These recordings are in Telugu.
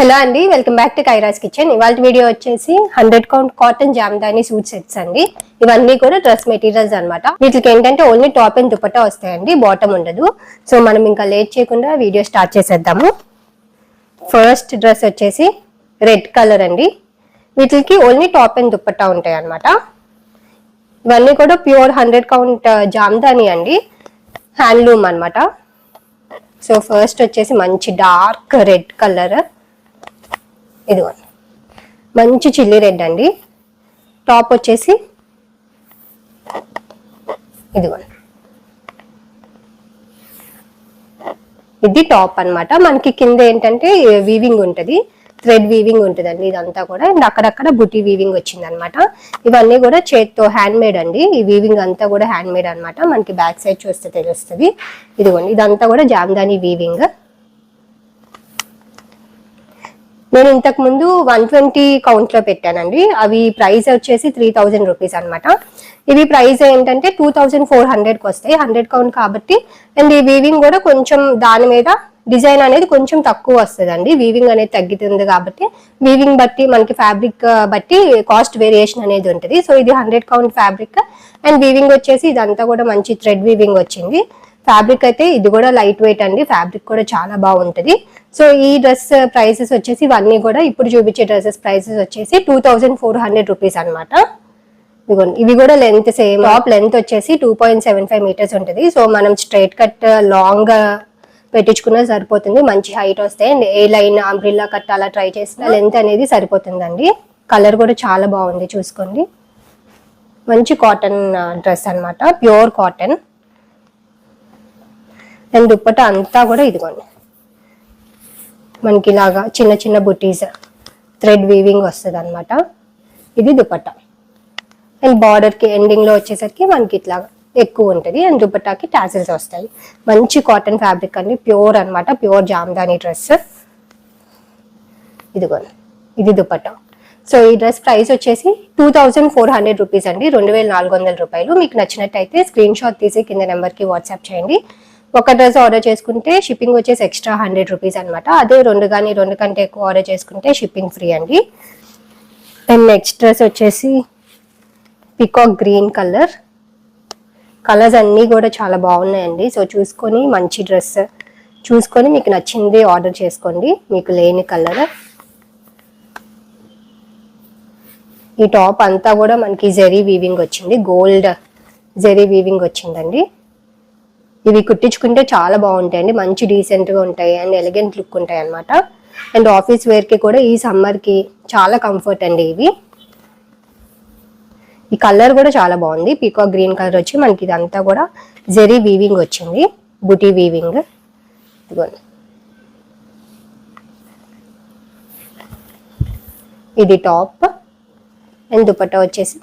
హలో అండి welcome back to Kaira's kitchen. ఇవాళ వీడియో వచ్చేసి hundred count cotton jamdani suit sets అండి. ఇవన్నీ కూడా డ్రెస్ మెటీరియల్స్ అనమాట వీటికి ఏంటంటే ఓన్లీ టాప్ అండ్ దుపట్టా వస్తాయండి బాటమ్ ఉండదు. సో మనం ఇంకా లేట్ చేయకుండా వీడియో స్టార్ట్ చేసేద్దాము. ఫస్ట్ డ్రెస్ వచ్చేసి రెడ్ కలర్ అండి. వీటికి ఓన్లీ టాప్ అండ్ దుపట్టా ఉంటాయి అనమాట ఇవన్నీ కూడా ప్యూర్ హండ్రెడ్ కౌంట్ జామ్దాని అండి. హ్యాండ్లూమ్ అనమాట సో ఫస్ట్ వచ్చేసి మంచి డార్క్ రెడ్ కలర్. ఇదిగోండి మంచి చిల్లీ రెడ్ అండి. టాప్ వచ్చేసి ఇదిగోండి ఇది టాప్ అన్నమాట. మనకి కింద ఏంటంటే వీవింగ్ ఉంటుంది. థ్రెడ్ వీవింగ్ ఉంటుందండి. ఇదంతా కూడా. అండ్ అక్కడక్కడ బుటీ వీవింగ్ వచ్చింది అనమాట ఇవన్నీ కూడా చేత్తో హ్యాండ్ మేడ్ అండి. ఈ వీవింగ్ అంతా కూడా హ్యాండ్ మేడ్ అన్నమాట. మనకి బ్యాక్ సైడ్ చూస్తే తెలుస్తుంది. ఇదిగోండి. ఇదంతా కూడా జామ్దాని వీవింగ్ నేను ఇంతకు ముందు వన్ ట్వంటీ కౌంట్లో పెట్టానండి. అవి ప్రైస్ వచ్చేసి త్రీ థౌజండ్ రూపీస్ అనమాట ఇవి ప్రైస్ ఏంటంటే టూ థౌజండ్ ఫోర్ హండ్రెడ్కి వస్తాయి. హండ్రెడ్ కౌంట్ కాబట్టి అండ్ ఈ వీవింగ్ కూడా కొంచెం దాని మీద డిజైన్ అనేది కొంచెం తక్కువ వస్తుందండి. వీవింగ్ అనేది తగ్గుతుంది కాబట్టి వీవింగ్ బట్టి మనకి ఫ్యాబ్రిక్ బట్టి కాస్ట్ వేరియేషన్ అనేది ఉంటుంది. సో ఇది hundred count fabric and weaving వచ్చేసి ఇదంతా కూడా మంచి థ్రెడ్ వీవింగ్ వచ్చింది. ఫ్యాబ్రిక్ అయితే ఇది కూడా లైట్ వెయిట్ అండి ఫ్యాబ్రిక్ కూడా చాలా బాగుంటుంది. సో ఈ డ్రెస్ ప్రైసెస్ వచ్చేసి ఇవన్నీ కూడా ఇప్పుడు చూపించే డ్రెస్సెస్ ప్రైసెస్ వచ్చేసి two thousand four hundred rupees అనమాట ఇదిగోండి ఇవి కూడా లెంత్ సేమ్ టాప్ లెంత్ వచ్చేసి two point seven five metres ఉంటుంది. సో మనం స్ట్రైట్ కట్ లాంగ్ పెట్టించుకున్నా సరిపోతుంది. మంచి హైట్ వస్తాయి. And A line umbrella cut అలా ట్రై చేసిన లెంత్ అనేది సరిపోతుందండి. కలర్ కూడా చాలా బాగుంది చూసుకోండి. మంచి కాటన్ డ్రెస్ అనమాట ప్యూర్ కాటన్ అండ్ దుప్పట అంతా కూడా ఇదిగోండి. మనకి ఇలాగా చిన్న చిన్న బుటీస్ థ్రెడ్ వీవింగ్ వస్తుంది అనమాట ఇది దుపట్ట. అండ్ బార్డర్కి ఎండింగ్లో వచ్చేసరికి మనకి ఇట్లా ఎక్కువ ఉంటుంది. అండ్ దుపట్టాకి టాసిల్స్ వస్తాయి. మంచి కాటన్ ఫ్యాబ్రిక్ అండి. ప్యూర్ అన్నమాట. Pure jamdani dress. ఇదిగోండి. ఇది దుపట్ట. సో ఈ డ్రెస్ ప్రైస్ వచ్చేసి two thousand four hundred rupees అండి. రెండు వేల నాలుగు వందల రూపాయలు. మీకు నచ్చినట్టయితే స్క్రీన్ షాట్ తీసి కింద నెంబర్కి వాట్సాప్ చేయండి. ఒక డ్రెస్ ఆర్డర్ చేసుకుంటే షిప్పింగ్ వచ్చేసి ఎక్స్ట్రా హండ్రెడ్ రూపీస్ అనమాట అదే రెండు కానీ రెండు కంటే ఎక్కువ ఆర్డర్ చేసుకుంటే షిప్పింగ్ ఫ్రీ అండి. అండ్ నెక్స్ట్ డ్రెస్ వచ్చేసి పికాక్ గ్రీన్ కలర్ కలర్స్ అన్నీ కూడా చాలా బాగున్నాయండి. సో చూసుకొని మంచి డ్రెస్. చూసుకొని మీకు నచ్చింది ఆర్డర్ చేసుకోండి. మీకు లేని కలర్ ఈ టాప్ అంతా కూడా మనకి జెరీ వీవింగ్ వచ్చింది. గోల్డ్ జెరీ వీవింగ్ వచ్చిందండి. ఇవి కుట్టించుకుంటే చాలా బాగుంటాయండి. మంచి డీసెంట్గా ఉంటాయి. అండ్ ఎలిగెంట్ లుక్ ఉంటాయి అన్నమాట. అండ్ ఆఫీస్ వేర్కి కూడా ఈ సమ్మర్కి చాలా కంఫర్ట్ అండి ఇవి. ఈ కలర్ కూడా చాలా బాగుంది. పీకాక్ గ్రీన్ కలర్ వచ్చి మనకి ఇదంతా కూడా జెరీ వీవింగ్ వచ్చింది. బుటీ వీవింగ్ ఇదిగోండి. ఇది టాప్ అండ్ దుపట్టా వచ్చేసి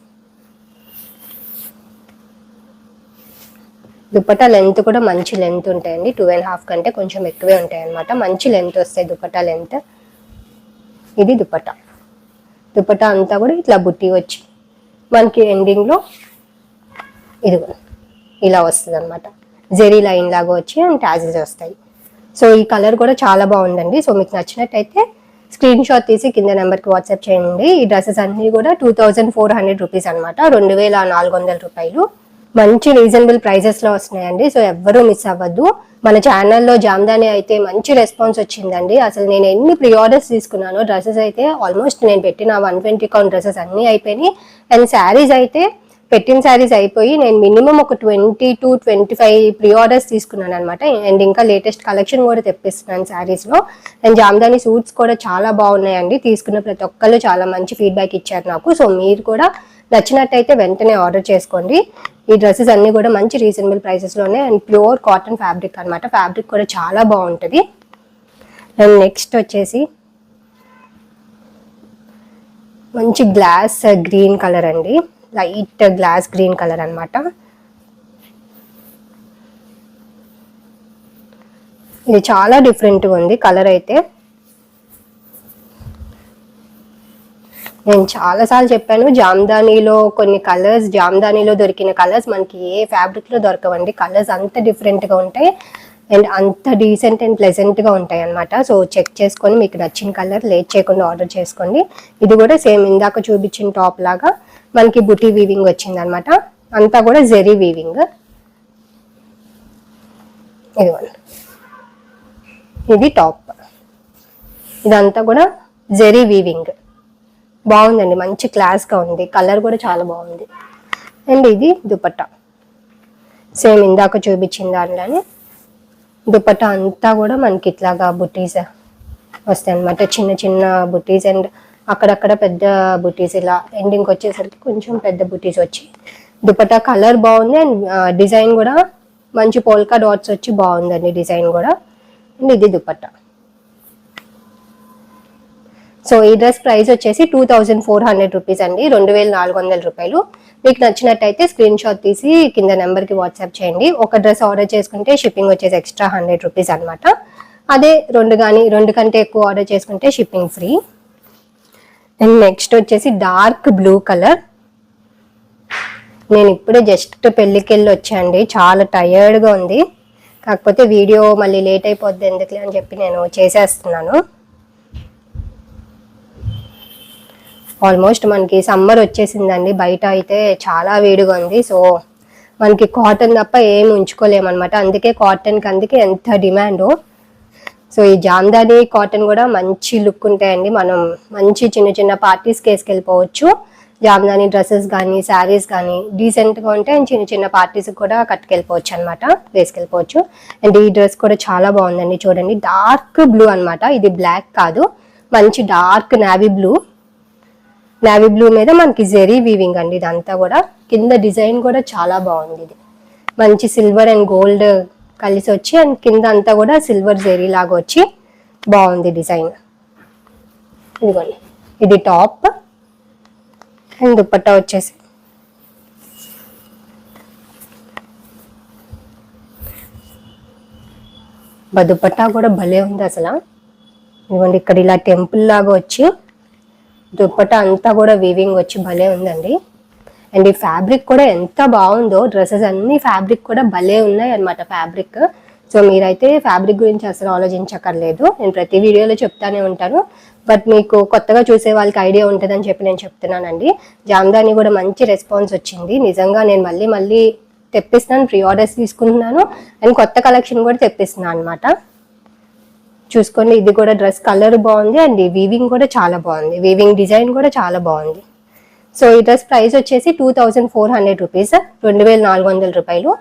దుపట్టా లెంత్ కూడా మంచి లెంత్ ఉంటాయండి. టూ అండ్ హాఫ్ కంటే కొంచెం ఎక్కువే ఉంటాయి అనమాట మంచి లెంత్ వస్తాయి దుపట్టా లెంత్ ఇది దుపట్టా. దుపట్టా అంతా కూడా ఇట్లా బుట్టి వచ్చి మనకి ఎండింగ్లో ఇది ఇలా వస్తుంది అనమాట జెరీ లైన్ లాగా వచ్చి అండ్ ట్యాజెస్ వస్తాయి. సో ఈ కలర్ కూడా చాలా బాగుందండి. సో మీకు నచ్చినట్టయితే స్క్రీన్ షాట్ తీసి కింద నెంబర్కి వాట్సాప్ చేయండి. ఈ డ్రెస్సెస్ అన్నీ కూడా two thousand four hundred rupees అనమాట రెండు వేల నాలుగు వందల రూపాయలు. మంచి రీజనబుల్ ప్రైజెస్లో వస్తున్నాయండి. సో ఎవ్వరూ మిస్ అవ్వద్దు. మన ఛానల్లో జామ్దాని అయితే మంచి రెస్పాన్స్ వచ్చిందండి. అసలు నేను ఎన్ని ప్రీ ఆర్డర్స్ తీసుకున్నానో డ్రెస్సెస్ అయితే ఆల్మోస్ట్ నేను పెట్టిన వన్ ట్వంటీ కౌంట్ డ్రెస్సెస్ అన్నీ అయిపోయినాయి. అండ్ శారీస్ అయితే పెట్టిన శారీస్ అయిపోయి నేను మినిమం ఒక twenty to twenty five pre orders తీసుకున్నాను అనమాట అండ్ ఇంకా లేటెస్ట్ కలెక్షన్ కూడా తెప్పిస్తున్నాను శారీస్లో అండ్ జామ్దాని సూట్స్ కూడా చాలా బాగున్నాయండి. తీసుకున్న ప్రతి ఒక్కళ్ళు చాలా మంచి ఫీడ్బ్యాక్ ఇచ్చారు నాకు. సో మీరు కూడా నచ్చినట్టయితే వెంటనే ఆర్డర్ చేసుకోండి. ఈ డ్రెస్సెస్ అన్ని కూడా మంచి రీజనబుల్ ప్రైసెస్లోనే అండ్ ప్యూర్ కాటన్ ఫ్యాబ్రిక్ అన్నమాట. ఫ్యాబ్రిక్ కూడా చాలా బాగుంటుంది. అండ్ నెక్స్ట్ వచ్చేసి మంచి గ్లాస్ గ్రీన్ కలర్ అండి. లైట్ గ్లాస్ గ్రీన్ కలర్ అనమాట ఇది చాలా డిఫరెంట్గా ఉంది కలర్ అయితే. నేను చాలాసార్లు చెప్పాను జామ్దానీలో కొన్ని కలర్స్ జామ్దానీలో దొరికిన కలర్స్ మనకి ఏ ఫ్యాబ్రిక్లో దొరకవండి. కలర్స్ అంత డిఫరెంట్గా ఉంటాయి అండ్ అంత డీసెంట్ అండ్ ప్లెజెంట్గా ఉంటాయి అనమాట సో చెక్ చేసుకొని మీకు నచ్చిన కలర్ లేట్ చేయకుండా ఆర్డర్ చేసుకోండి. ఇది కూడా సేమ్ ఇందాక చూపించిన టాప్ లాగా మనకి బుటీ వీవింగ్ వచ్చింది అనమాట అంతా కూడా జెరీ వీవింగ్ ఇదిగోండి. ఇది టాప్ ఇదంతా కూడా జెరీ వీవింగ్ బాగుందండి మంచి క్లాస్గా ఉంది. కలర్ కూడా చాలా బాగుంది. అండ్ ఇది దుపట్టా. సేమ్ ఇందాక చూపించిన దానిలోనే దుపట్టా అంతా కూడా మనకి ఇట్లాగా బుటీస్ వస్తాయి అనమాట చిన్న చిన్న బుటీస్ అండ్ అక్కడక్కడ పెద్ద బుటీస్ ఇలా ఎండింగ్ వచ్చేసరికి కొంచెం పెద్ద బుటీస్ వచ్చి దుపట్టా కలర్ బాగుంది అండ్ డిజైన్ కూడా మంచి పోల్కా డాట్స్ వచ్చి బాగుందండి డిజైన్ కూడా. అండ్ ఇది దుపట్టా. సో ఈ డ్రెస్ ప్రైస్ వచ్చేసి two thousand four hundred rupees అండి. రెండు వేల నాలుగు వందల రూపాయలు. మీకు నచ్చినట్టయితే స్క్రీన్ షాట్ తీసి కింద నెంబర్కి వాట్సాప్ చేయండి. ఒక డ్రెస్ ఆర్డర్ చేసుకుంటే షిప్పింగ్ వచ్చేసి ఎక్స్ట్రా హండ్రెడ్ రూపీస్ అనమాట అదే రెండు కానీ రెండు కంటే ఎక్కువ ఆర్డర్ చేసుకుంటే షిప్పింగ్ ఫ్రీ. అండ్ నెక్స్ట్ వచ్చేసి డార్క్ బ్లూ కలర్. నేను ఇప్పుడే జస్ట్ పెళ్ళికి వెళ్ళి వచ్చాండి చాలా టయర్డ్గా ఉంది. కాకపోతే వీడియో మళ్ళీ లేట్ అయిపోద్ది ఎందుకులే అని చెప్పి నేను చేసేస్తున్నాను. ఆల్మోస్ట్ మనకి సమ్మర్ వచ్చేసిందండి. బయట అయితే చాలా వేడిగా ఉంది. సో మనకి కాటన్ తప్ప ఏం ఉంచుకోలేమన్నమాట. అందుకే కాటన్కి అందుకే ఎంత డిమాండ్. సో ఈ జామ్దాని కాటన్ కూడా మంచి లుక్ ఉంటాయండి. మనం మంచి చిన్న చిన్న పార్టీస్కి వేసుకెళ్ళిపోవచ్చు జామ్దాని డ్రెస్సెస్ కానీ శారీస్ కానీ డీసెంట్గా ఉంటే చిన్న చిన్న పార్టీస్కి కూడా కట్టుకెళ్ళిపోవచ్చు అనమాట వేసుకెళ్ళిపోవచ్చు. అండ్ ఈ డ్రెస్ కూడా చాలా బాగుందండి చూడండి. డార్క్ బ్లూ అన్నమాట. ఇది బ్లాక్ కాదు. మంచి dark navy blue. Navy blue మీద మనకి జెరీ వీవింగ్ అండి. ఇదంతా కూడా కింద డిజైన్ కూడా చాలా బాగుంది ఇది. మంచి సిల్వర్ అండ్ గోల్డ్ కలిసి వచ్చి అండ్ కింద అంతా కూడా సిల్వర్ జెరీ లాగా వచ్చి బాగుంది డిజైన్. ఇదిగోండి. ఇది టాప్. అండ్ దుప్పట్టా వచ్చేసి. దుప్పట్టా కూడా భలే ఉంది అసలు. ఇదిగోండి ఇక్కడ ఇలా టెంపుల్ లాగా వచ్చి దుప్పటా అంతా కూడా వీవింగ్ వచ్చి భలే ఉందండి. అండ్ ఈ ఫ్యాబ్రిక్ కూడా ఎంత బాగుందో డ్రెస్సెస్ అన్ని ఫ్యాబ్రిక్ కూడా భలే ఉన్నాయి అనమాట ఫ్యాబ్రిక్ సో మీరైతే ఫ్యాబ్రిక్ గురించి అసలు ఆలోచించక్కర్లేదు. నేను ప్రతి వీడియోలో చెప్తానే ఉంటాను. బట్ మీకు కొత్తగా చూసే వాళ్ళకి ఐడియా ఉంటుందని చెప్పి నేను చెప్తున్నానండి. జామ్దాని కూడా మంచి రెస్పాన్స్ వచ్చింది. నిజంగా నేను మళ్ళీ మళ్ళీ తెప్పిస్తున్నాను ప్రీ ఆర్డర్స్ తీసుకుంటున్నాను. అండ్ కొత్త కలెక్షన్ కూడా తెప్పిస్తున్నాను అనమాట చూసుకోండి. ఇది కూడా డ్రెస్ కలర్ బాగుంది అండ్ వీవింగ్ కూడా చాలా బాగుంది. వీవింగ్ డిజైన్ కూడా చాలా బాగుంది. సో ఈ డ్రెస్ ప్రైస్ వచ్చేసి two thousand four hundred rupees రెండు వేల నాలుగు వందల రూపాయలు.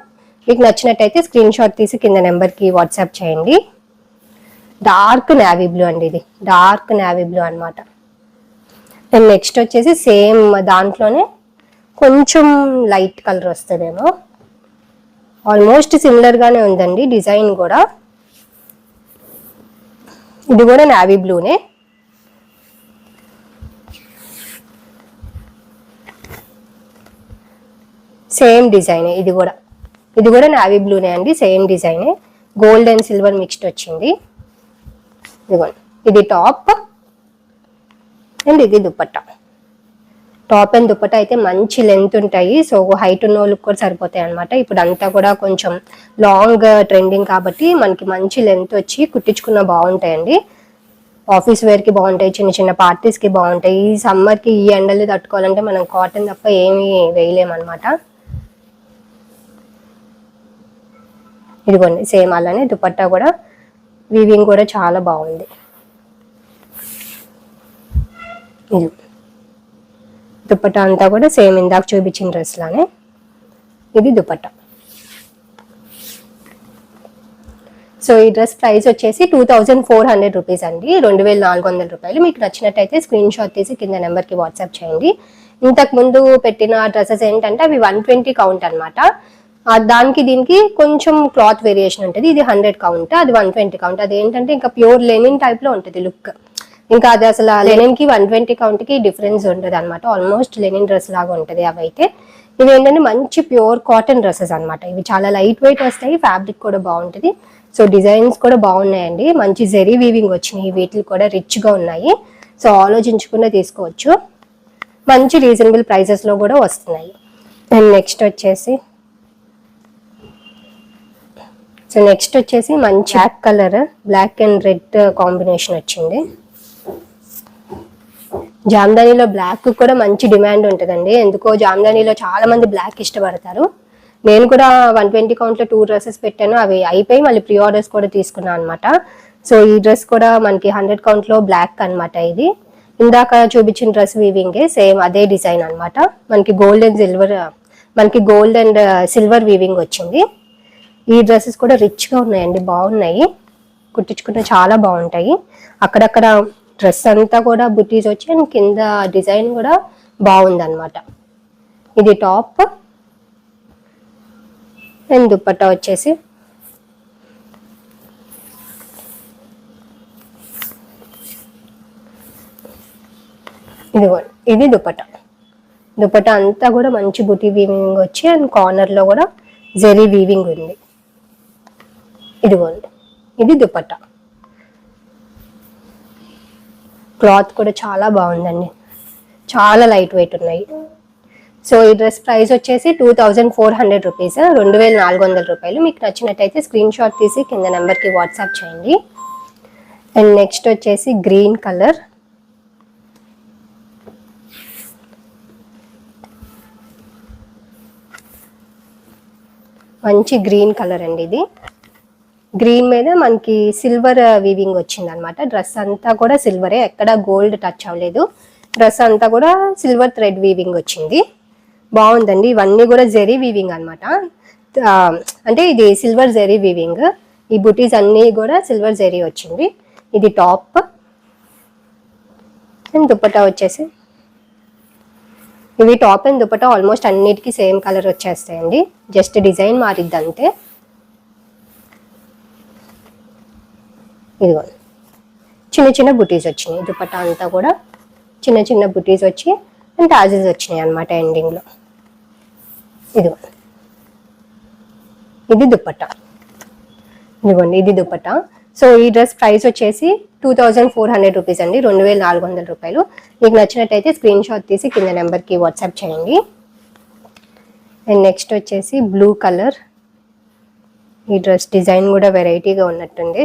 మీకు నచ్చినట్టయితే స్క్రీన్ షాట్ తీసి కింద నెంబర్కి వాట్సాప్ చేయండి. డార్క్ నావీ బ్లూ అండి ఇది. డార్క్ నావీ బ్లూ అనమాట అండ్ నెక్స్ట్ వచ్చేసి సేమ్ దాంట్లోనే కొంచెం లైట్ కలర్ వస్తుందేమో. ఆల్మోస్ట్ సిమిలర్గానే ఉందండి డిజైన్ కూడా. ఇది కూడా నావీ బ్లూనే సేమ్ డిజైనే ఇది కూడా. ఇది కూడా నావీ బ్లూనే అండి సేమ్ డిజైనే గోల్డ్ అండ్ సిల్వర్ మిక్స్డ్ వచ్చింది. ఇదిగోండి. ఇది టాప్ అండ్ ఇది దుప్పట్టా టాప్ అండ్ దుప్పట్టా అయితే మంచి లెంత్ ఉంటాయి. సో హైట్ ఉన్న వాళ్ళకి కూడా సరిపోతాయి అనమాట ఇప్పుడు అంతా కూడా కొంచెం లాంగ్ ట్రెండింగ్ uh, కాబట్టి మనకి మంచి లెంత్ వచ్చి కుట్టించుకున్న బాగుంటాయండి. ఆఫీస్ వేర్కి బాగుంటాయి చిన్న చిన్న పార్టీస్కి బాగుంటాయి. ఈ సమ్మర్కి ఈ ఎండలు తట్టుకోవాలంటే మనం కాటన్ తప్ప ఏమీ వేయలేమన్నమాట. ఇదిగోండి సేమ్ అలానే దుపట్టా కూడా వీవింగ్ కూడా చాలా బాగుంది. ఇది. దుపట్టా అంతా కూడా సేమ్ ఇందాక చూపించిన డ్రెస్ లానే. ఇది దుపట్టా. సో ఈ డ్రెస్ ప్రైస్ వచ్చేసి two thousand four hundred rupees అండి. రెండు వేల నాలుగు వందల రూపాయలు. మీకు నచ్చినట్టయితే స్క్రీన్ షాట్ తీసి కింద నెంబర్కి వాట్సాప్ చేయండి. ఇంతకు ముందు పెట్టిన డ్రెస్సెస్ ఏంటంటే అవి వన్ ట్వంటీ కౌంట్ అనమాట దానికి దీనికి కొంచెం క్లాత్ వేరియేషన్ ఉంటుంది. ఇది హండ్రెడ్ కౌంట్ అది వన్ ట్వంటీ కౌంట్. అది ఏంటంటే ఇంకా ప్యూర్ లెనిన్ టైప్లో ఉంటుంది లుక్. ఇంకా అది అసలు లెనిన్కి వన్ ట్వంటీ కౌంట్కి డిఫరెన్స్ ఉంటుంది అనమాట ఆల్మోస్ట్ లెనిన్ డ్రెస్ లాగా ఉంటుంది అవి అయితే ఇవి ఏంటంటే మంచి ప్యూర్ కాటన్ డ్రెస్సెస్ అనమాట ఇవి చాలా లైట్ వెయిట్ వస్తాయి ఫ్యాబ్రిక్ కూడా బాగుంటుంది. సో డిజైన్స్ కూడా బాగున్నాయండి. మంచి జెరీ వీవింగ్ వచ్చినాయి. వీటిలు కూడా రిచ్గా ఉన్నాయి. సో ఆలోచించకుండా తీసుకోవచ్చు. మంచి రీజనబుల్ ప్రైసెస్లో కూడా వస్తున్నాయి. అండ్ నెక్స్ట్ వచ్చేసి సో నెక్స్ట్ వచ్చేసి మంచి black colour black and red combination వచ్చింది. జామ్దానీలో బ్లాక్ కూడా మంచి డిమాండ్ ఉంటుందండి. ఎందుకో జామ్దానీలో చాలా మంది బ్లాక్ ఇష్టపడతారు. నేను కూడా వన్ ట్వంటీ కౌంట్లో టూ డ్రెస్సెస్ పెట్టాను. అవి అయిపోయి మళ్ళీ ప్రీ ఆర్డర్స్ కూడా తీసుకున్నాను అనమాట సో ఈ డ్రెస్ కూడా మనకి హండ్రెడ్ కౌంట్లో బ్లాక్ అన్నమాట ఇది. ఇందాక చూపించిన డ్రెస్ వీవింగే సేమ్ అదే డిజైన్ అనమాట మనకి గోల్డ్ అండ్ సిల్వర్ మనకి గోల్డ్ అండ్ సిల్వర్ వీవింగ్ వచ్చింది. ఈ డ్రెస్సెస్ కూడా రిచ్గా ఉన్నాయండి. బాగున్నాయి. కుట్టించుకుంటే చాలా బాగుంటాయి. అక్కడక్కడ డ్రెస్ అంతా కూడా బుటీస్ వచ్చి అండ్ కింద డిజైన్ కూడా బాగుందనమాట ఇది టాప్. అండ్ దుప్పట్టా వచ్చేసి. ఇదిగోండి ఇది దుపట్టా దుపట్టా అంతా కూడా మంచి బుటీ వీవింగ్ వచ్చి అండ్ కార్నర్లో కూడా జెరీ వీవింగ్ ఉంది. ఇదిగోండి ఇది దుపట్టా క్లాత్ కూడా చాలా బాగుందండి. చాలా లైట్ వెయిట్ ఉన్నాయి. సో ఈ డ్రెస్ ప్రైస్ వచ్చేసి two thousand four hundred rupees. రెండు వేల నాలుగు వందల రూపాయలు. మీకు నచ్చినట్టయితే స్క్రీన్ షాట్ తీసి కింద నెంబర్కి వాట్సాప్ చేయండి. అండ్ నెక్స్ట్ వచ్చేసి గ్రీన్ కలర్. మంచి గ్రీన్ కలర్ అండి ఇది. గ్రీన్ మీద మనకి సిల్వర్ వీవింగ్ వచ్చింది అనమాట డ్రెస్ అంతా కూడా సిల్వరే ఎక్కడ గోల్డ్ టచ్ అవ్వలేదు. డ్రెస్ అంతా కూడా సిల్వర్ థ్రెడ్ వీవింగ్ వచ్చింది. బాగుందండి. ఇవన్నీ కూడా జెరీ వీవింగ్ అనమాట అంటే ఇది సిల్వర్ జెరీ వీవింగ్ ఈ బుటీస్ అన్నీ కూడా సిల్వర్ జెరీ వచ్చింది. ఇది టాప్ అండ్ దుప్పటా వచ్చేసి. ఇవి టాప్ అండ్ దుపట్టా ఆల్మోస్ట్ అన్నిటికీ సేమ్ కలర్ వచ్చేస్తాయండి. జస్ట్ డిజైన్ మారిద్ది అంతే ఇదిగో. చిన్న చిన్న బుటీస్ వచ్చినాయి. దుపట్టా అంతా కూడా చిన్న చిన్న బుటీస్ వచ్చి అండ్ టాజెస్ వచ్చినాయి అనమాట ఎండింగ్లో ఇదిగో. ఇది దుపట్టా. ఇదిగోండి ఇది దుపట్టా. సో ఈ డ్రెస్ ప్రైస్ వచ్చేసి two thousand four hundred rupees అండి. రెండు వేల నాలుగు వందల రూపాయలు. మీకు నచ్చినట్టయితే స్క్రీన్ షాట్ తీసి కింద నెంబర్కి వాట్సాప్ చేయండి. అండ్ నెక్స్ట్ వచ్చేసి బ్లూ కలర్ ఈ డ్రెస్ డిజైన్ కూడా వెరైటీగా ఉన్నట్టుంది.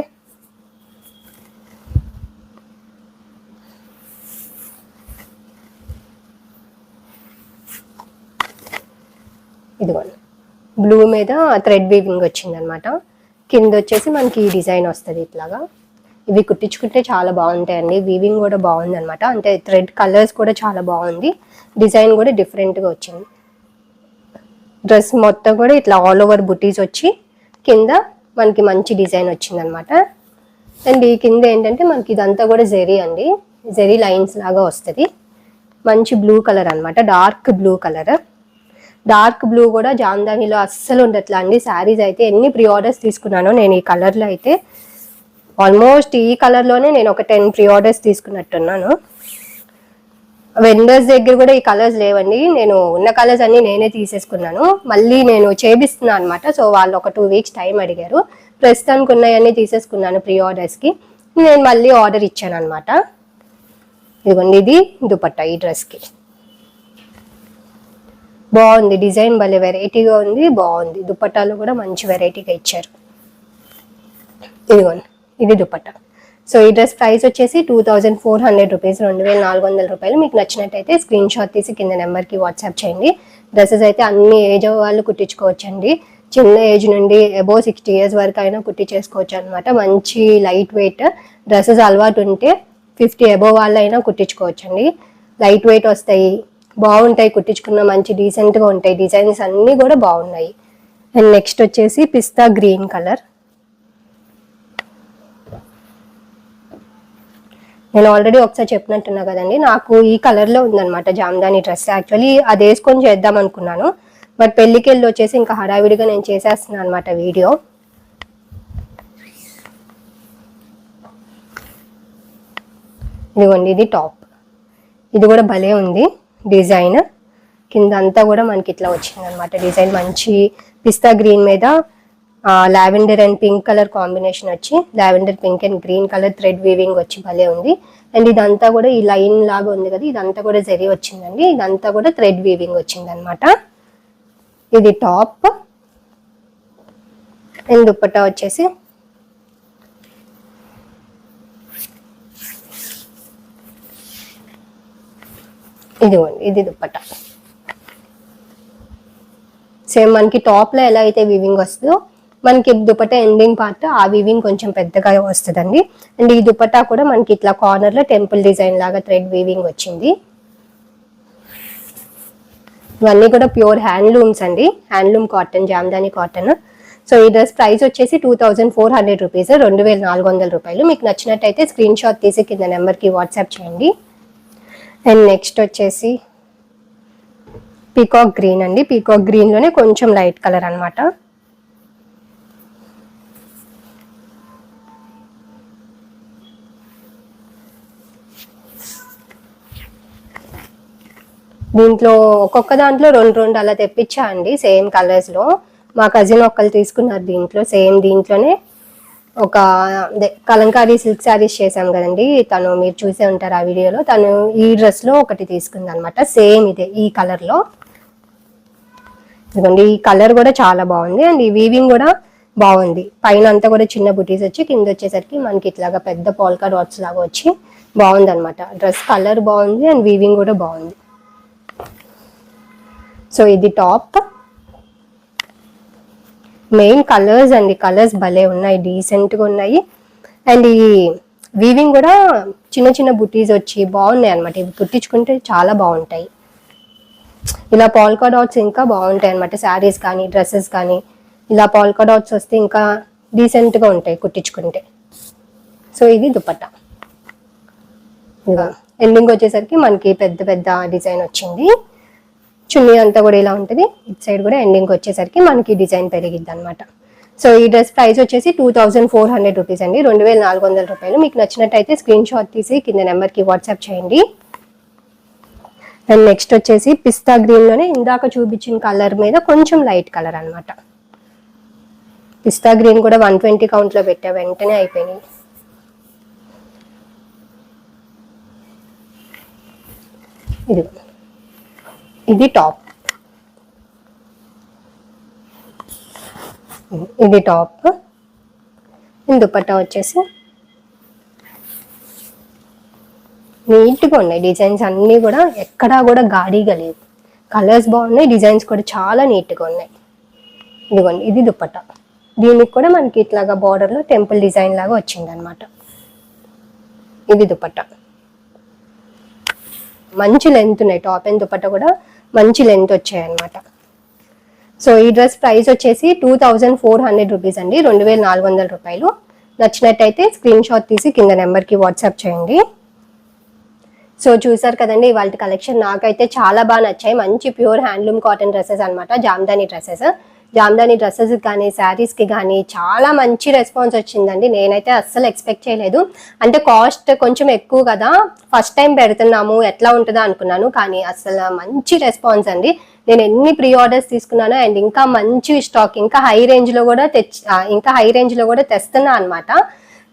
ఇదిగోండి. బ్లూ మీద థ్రెడ్ వీవింగ్ వచ్చింది అనమాట కింద వచ్చేసి మనకి ఈ డిజైన్ వస్తుంది ఇట్లాగా. ఇవి కుట్టించుకుంటే చాలా బాగుంటాయండి. వీవింగ్ కూడా బాగుంది అనమాట అంటే థ్రెడ్ కలర్స్ కూడా చాలా బాగుంది. డిజైన్ కూడా డిఫరెంట్గా వచ్చింది. డ్రెస్ మొత్తం కూడా ఇట్లా ఆల్ ఓవర్ బుటీస్ వచ్చి కింద మనకి మంచి డిజైన్ వచ్చింది అనమాట అండ్ ఈ కింద ఏంటంటే మనకి ఇదంతా కూడా జెరీ అండి. జెరీ లైన్స్ లాగా వస్తుంది. మంచి బ్లూ కలర్ అనమాట. Dark blue colour dark blue కూడా జామ్దానిలో అస్సలు ఉండట్లా అండి. శారీస్ అయితే ఎన్ని ప్రీ ఆర్డర్స్ తీసుకున్నానో నేను ఈ కలర్లో అయితే ఆల్మోస్ట్ ఈ కలర్లోనే నేను ఒక టెన్ ప్రీ ఆర్డర్స్ తీసుకున్నట్టున్నాను. వెండర్స్ దగ్గర కూడా ఈ కలర్స్ లేవండి. నేను ఉన్న కలర్స్ అన్నీ నేనే తీసేసుకున్నాను. మళ్ళీ నేను చేపిస్తున్నాను అనమాట సో వాళ్ళు ఒక టూ వీక్స్ టైం అడిగారు. ప్రస్తుతానికి ఉన్నాయన్నీ తీసేసుకున్నాను ప్రీ ఆర్డర్స్కి నేను మళ్ళీ ఆర్డర్ ఇచ్చాను అనమాట ఇదిగోండి ఇది దుపట్టా ఈ డ్రెస్కి. బాగుంది డిజైన్ భలే వెరైటీగా ఉంది బాగుంది. దుప్పట్టాలు కూడా మంచి వెరైటీగా ఇచ్చారు. ఇదిగోండి ఇది దుపట్టా సో ఈ డ్రెస్ ప్రైస్ వచ్చేసి two thousand four hundred rupees రెండు వేల నాలుగు వందల రూపాయలు. మీకు నచ్చినట్టయితే స్క్రీన్ షాట్ తీసి కింద నెంబర్కి వాట్సాప్ చేయండి. డ్రెస్సెస్ అయితే అన్ని ఏజ్ వాళ్ళు కుట్టించుకోవచ్చండి. చిన్న ఏజ్ నుండి అబో సిక్స్టీ ఇయర్స్ వరకు అయినా కుట్టించేసుకోవచ్చు అనమాట మంచి లైట్ వెయిట్ డ్రెస్సెస్ అలవాటు ఉంటే ఫిఫ్టీ అబో వాళ్ళైనా కుట్టించుకోవచ్చండి. లైట్ వెయిట్ వస్తాయి బాగుంటాయి కుట్టించుకున్న మంచి డీసెంట్గా ఉంటాయి. డిజైన్స్ అన్నీ కూడా బాగున్నాయి. అండ్ నెక్స్ట్ వచ్చేసి పిస్తా గ్రీన్ కలర్. నేను ఆల్రెడీ ఒకసారి చెప్పినట్టున్నా కదండి నాకు ఈ కలర్లో ఉందనమాట జామ్దాని డ్రెస్. యాక్చువల్లీ అది వేసుకొని చేద్దాం అనుకున్నాను. బట్ పెళ్ళికి వెళ్ళి వచ్చేసి ఇంకా హడావిడిగా నేను చేసేస్తున్నాను అనమాట వీడియో. ఇదిగోండి ఇది టాప్. ఇది కూడా భలే ఉంది. డిజైన్. కింద అంతా కూడా మనకి ఇట్లా వచ్చింది అనమాట డిజైన్ మంచి పిస్తా గ్రీన్ మీద lavender and pink colour combination వచ్చి lavender pink and green colour thread weaving వచ్చి భలే ఉంది. అండ్ ఇదంతా కూడా ఈ లైన్ లాగా ఉంది కదా ఇదంతా కూడా జరి వచ్చిందండి. ఇదంతా కూడా థ్రెడ్ వీవింగ్ వచ్చింది అనమాట ఇది టాప్. అండ్ దుప్పట్టా వచ్చేసి ఇదిగోండి ఇది దుప్పట్ట సేమ్ మనకి టాప్లో ఎలా అయితే వివింగ్ వస్తుందో మనకి దుపట్టా ఎండింగ్ పార్ట్ ఆ వివింగ్ కొంచెం పెద్దగా వస్తుందండి. అండ్ ఈ దుపట్టా కూడా మనకి ఇట్లా కార్నర్లో టెంపుల్ డిజైన్ లాగా థ్రెడ్ వీవింగ్ వచ్చింది. ఇవన్నీ కూడా ప్యూర్ హ్యాండ్లూమ్స్ అండి. Handloom cotton jamdani cotton so ఈ డ్రెస్ ప్రైస్ వచ్చేసి two thousand four hundred rupees రెండు వేల నాలుగు వందల రూపాయలు. మీకు నచ్చినట్టయితే స్క్రీన్ షాట్ తీసి కింద నెంబర్కి వాట్సాప్ చేయండి. అండ్ నెక్స్ట్ వచ్చేసి పీకాక్ గ్రీన్ అండి. పీకాక్ గ్రీన్లోనే కొంచెం లైట్ కలర్ అనమాట దీంట్లో ఒక్కొక్క దాంట్లో రెండు రెండు అలా తెప్పించా అండి సేమ్ కలర్స్లో మా కజిన్ ఒక్కరు తీసుకున్నారు దీంట్లో సేమ్ దీంట్లోనే ఒక అదే కలంకారీ సిల్క్ శారీస్ చేసాం కదండి. తను మీరు చూసే ఉంటారు ఆ వీడియోలో. తను ఈ డ్రెస్లో ఒకటి తీసుకుంది అనమాట సేమ్ ఇదే ఈ కలర్లో. ఇదిగోండి ఈ కలర్ కూడా చాలా బాగుంది. అండ్ ఈ వీవింగ్ కూడా బాగుంది. పైన అంతా కూడా చిన్న బుటీస్ వచ్చి కింద వచ్చేసరికి మనకి ఇట్లాగా పెద్ద పోల్కా డాట్స్ లాగా వచ్చి బాగుంది అనమాట డ్రెస్ కలర్ బాగుంది అండ్ వీవింగ్ కూడా బాగుంది. సో ఇది టాప్. మెయిన్ కలర్స్ అండి. కలర్స్ భలే ఉన్నాయి. డీసెంట్గా ఉన్నాయి. అండ్ ఈ వీవింగ్ కూడా చిన్న చిన్న బుట్టీస్ వచ్చి బాగున్నాయి అనమాట ఇవి కుట్టించుకుంటే చాలా బాగుంటాయి. ఇలా పాల్కా డాట్స్ ఇంకా బాగుంటాయి అనమాట శారీస్ కానీ డ్రెస్సెస్ కానీ. ఇలా పాల్కా డాట్స్ వస్తే ఇంకా డీసెంట్గా ఉంటాయి కుట్టించుకుంటే. సో ఇది దుపట్టా. ఎండింగ్ వచ్చేసరికి మనకి పెద్ద పెద్ద డిజైన్ వచ్చింది. చున్నీ అంతా కూడా ఇలా ఉంటుంది. ఇట్ సైడ్ కూడా ఎండింగ్ వచ్చేసరికి మనకి డిజైన్ పెరిగిద్ది అనమాట సో ఈ డ్రెస్ ప్రైస్ వచ్చేసి two thousand four hundred rupees అండి. రెండు వేల నాలుగు వందల రూపాయలు. మీకు నచ్చినట్టయితే స్క్రీన్ షాట్ తీసి కింద నెంబర్కి వాట్సాప్ చేయండి. అండ్ నెక్స్ట్ వచ్చేసి పిస్తా గ్రీన్లోనే ఇందాక చూపించిన కలర్ మీద కొంచెం లైట్ కలర్ అనమాట పిస్తా గ్రీన్ కూడా వన్ ట్వంటీ కౌంట్లో పెట్టా వెంటనే అయిపోయినాయి. ఇది ఇది టాప్. ఇది టాప్. దుపట్టా వచ్చేసి నీట్గా ఉన్నాయి. డిజైన్స్ అన్నీ కూడా ఎక్కడా కూడా గాడిగా లేవు. కలర్స్ బాగున్నాయి డిజైన్స్ కూడా చాలా నీట్గా ఉన్నాయి. ఇదిగోండి ఇది దుపట్టా. దీనికి కూడా మనకి ఇట్లాగా బార్డర్లో టెంపుల్ డిజైన్ లాగా వచ్చింది అనమాట ఇది దుపట్టా. మంచి లెంత్ ఉన్నాయి. టాప్ అండ్ దుపట్టా కూడా మంచి లెంత్ వచ్చాయన్నమాట. సో ఈ డ్రెస్ ప్రైస్ వచ్చేసి two thousand four hundred rupees అండి రెండు వేల నాలుగు వందల రూపాయలు. నచ్చినట్టయితే స్క్రీన్ షాట్ తీసి కింద నెంబర్కి వాట్సాప్ చేయండి. సో చూసారు కదండి ఇవాళ కలెక్షన్ నాకైతే చాలా బాగా నచ్చాయి. మంచి ప్యూర్ హ్యాండ్లూమ్ కాటన్ డ్రెస్సెస్ అనమాట జామ్దాని డ్రెస్సెస్ జామ్దాని డ్రెస్సెస్ కానీ శారీస్కి కానీ చాలా మంచి రెస్పాన్స్ వచ్చిందండి. నేనైతే అస్సలు ఎక్స్పెక్ట్ చేయలేదు. అంటే కాస్ట్ కొంచెం ఎక్కువ కదా. ఫస్ట్ టైం పెడుతున్నాము ఎట్లా ఉంటుందో అనుకున్నాను. కానీ అసలు మంచి రెస్పాన్స్ అండి. నేను ఎన్ని ప్రీ ఆర్డర్స్ తీసుకున్నాను అండ్ ఇంకా మంచి స్టాక్ ఇంకా హై రేంజ్లో కూడా తెచ్చి ఇంకా హై రేంజ్లో కూడా తెస్తున్నా అనమాట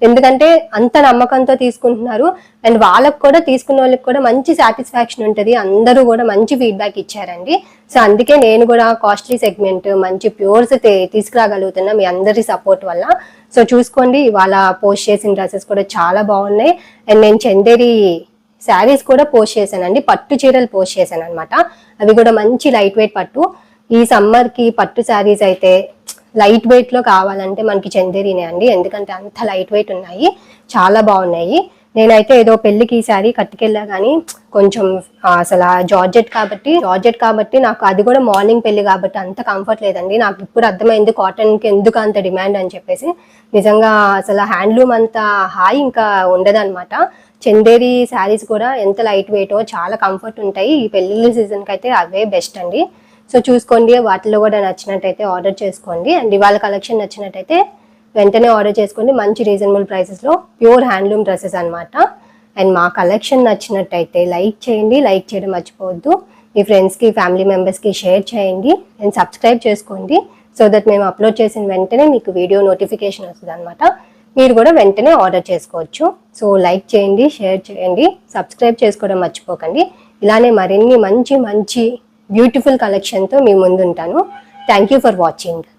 ఎందుకంటే అంత నమ్మకంతో తీసుకుంటున్నారు. అండ్ వాళ్ళకు కూడా తీసుకున్న వాళ్ళకి కూడా మంచి సాటిస్ఫాక్షన్ ఉంటుంది. అందరూ కూడా మంచి ఫీడ్బ్యాక్ ఇచ్చారండి. సో అందుకే నేను కూడా కాస్ట్లీ సెగ్మెంట్ మంచి ప్యూర్స్ తీసుకురాగలుగుతున్నా మీ అందరి సపోర్ట్ వల్ల. సో చూసుకోండి వాళ్ళ పోస్ట్ చేసిన డ్రెస్సెస్ కూడా చాలా బాగున్నాయి. అండ్ నేను చందేరి శారీస్ కూడా పోస్ట్ చేశానండి. పట్టు చీరలు పోస్ట్ చేశాను అనమాట అవి కూడా మంచి లైట్ వెయిట్ పట్టు. ఈ సమ్మర్కి పట్టు శారీస్ అయితే లైట్ వెయిట్లో కావాలంటే మనకి చందేరినే అండి. ఎందుకంటే అంత లైట్ వెయిట్ ఉన్నాయి. చాలా బాగున్నాయి. నేనైతే ఏదో పెళ్ళికి ఈ శారీ కట్టుకెళ్ళా కానీ కొంచెం అసలు జార్జెట్ కాబట్టి జార్జెట్ కాబట్టి నాకు అది కూడా మార్నింగ్ పెళ్ళి కాబట్టి అంత కంఫర్ట్ లేదండి. నాకు ఇప్పుడు అర్థమైంది కాటన్కి ఎందుకు అంత డిమాండ్ అని చెప్పేసి. నిజంగా అసలు హ్యాండ్లూమ్ అంత హాయ్ ఇంకా ఉండదన్నమాట. చందేరి శారీస్ కూడా ఎంత లైట్ వెయిటో చాలా కంఫర్ట్ ఉంటాయి. ఈ పెళ్ళి సీజన్కి అయితే అవే బెస్ట్ అండి. సో చూసుకోండి వాటిలో కూడా నచ్చినట్టయితే ఆర్డర్ చేసుకోండి. అండ్ ఇవాళ కలెక్షన్ నచ్చినట్టయితే వెంటనే ఆర్డర్ చేసుకోండి. మంచి రీజనబుల్ ప్రైసెస్లో ప్యూర్ హ్యాండ్లూమ్ డ్రెస్సెస్ అనమాట అండ్ మా కలెక్షన్ నచ్చినట్టయితే లైక్ చేయండి. లైక్ చేయడం మర్చిపోవద్దు. మీ ఫ్రెండ్స్కి ఫ్యామిలీ మెంబర్స్కి షేర్ చేయండి. అండ్ సబ్స్క్రైబ్ చేసుకోండి. సో దట్ మేము అప్లోడ్ చేసిన వెంటనే మీకు వీడియో నోటిఫికేషన్ వస్తుంది అనమాట మీరు కూడా వెంటనే ఆర్డర్ చేసుకోవచ్చు. సో లైక్ చేయండి షేర్ చేయండి సబ్స్క్రైబ్ చేసుకోవడం మర్చిపోకండి. ఇలానే మరిన్ని మంచి మంచి బ్యూటిఫుల్ కలెక్షన్తో మీ ముందుంటాను. Thank you for watching